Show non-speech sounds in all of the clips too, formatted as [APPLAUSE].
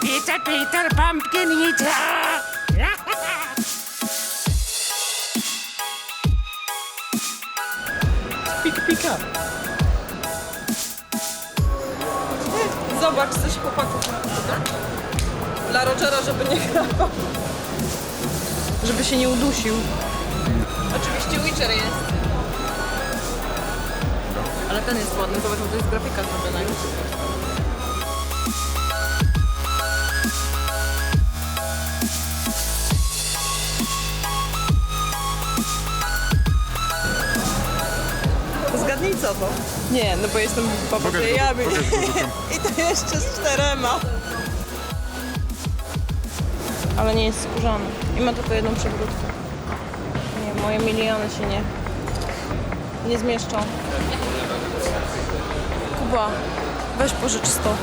Peter, Peter, pumpkin eater! Pik, pika. Zobacz, coś chłopaków ma. Dla Rogera, żeby nie chrapał. Żeby się nie udusił. Oczywiście Witcher jest. Ale ten jest ładny, zobacz, bo to jest grafika zrobiona już. Zgadnij co to? Nie, no bo jestem papaziejami. [LAUGHS] I to jeszcze z czterema. Ale nie jest skórzany. I ma tylko jedną przewrótkę. Nie, moje miliony się nie... Nie zmieszczą. Kuba, weź pożycz sto.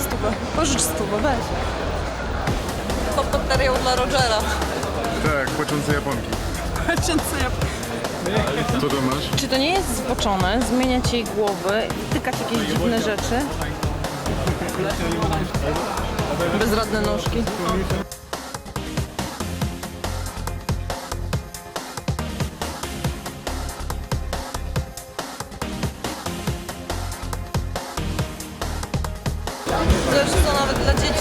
Stówę. Pożycz stówę, weź. To materiał dla Rogera. Tak, płaczące Japonki. Patrząc jak... Co to masz? Czy to nie jest zboczone, zmieniać jej głowy, tykać jakieś dziwne rzeczy? Bezradne nóżki. Zresztą nawet dla dzieci.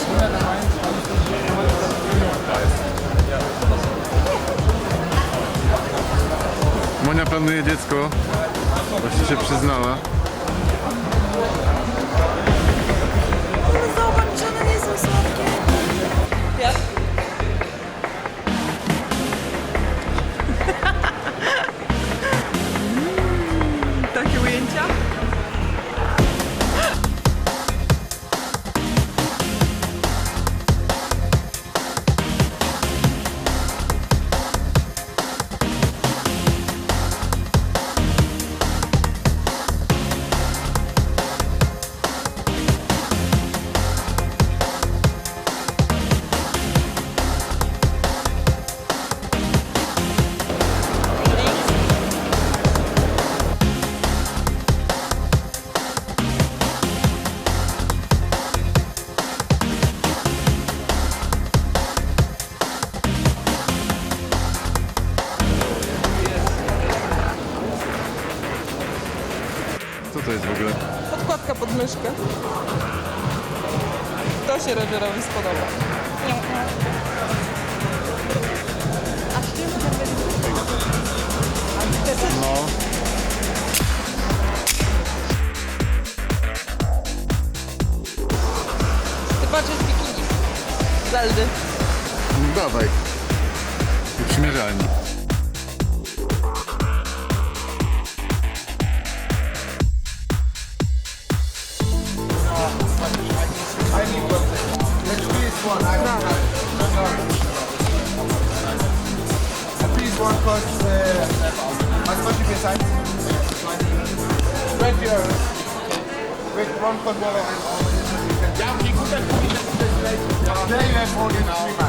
Monia planuje dziecko. Właśnie się przyznała. To jest w ogóle? Podkładka pod myszkę. To się Rogerowi spodoba. No. Ty patrz, jest bikini. Zeldy. no dawaj. one. I one costs uh, uh, as much as I Red beer. With one footballer. Uh, yeah, we could have put it. Yeah, you have only now.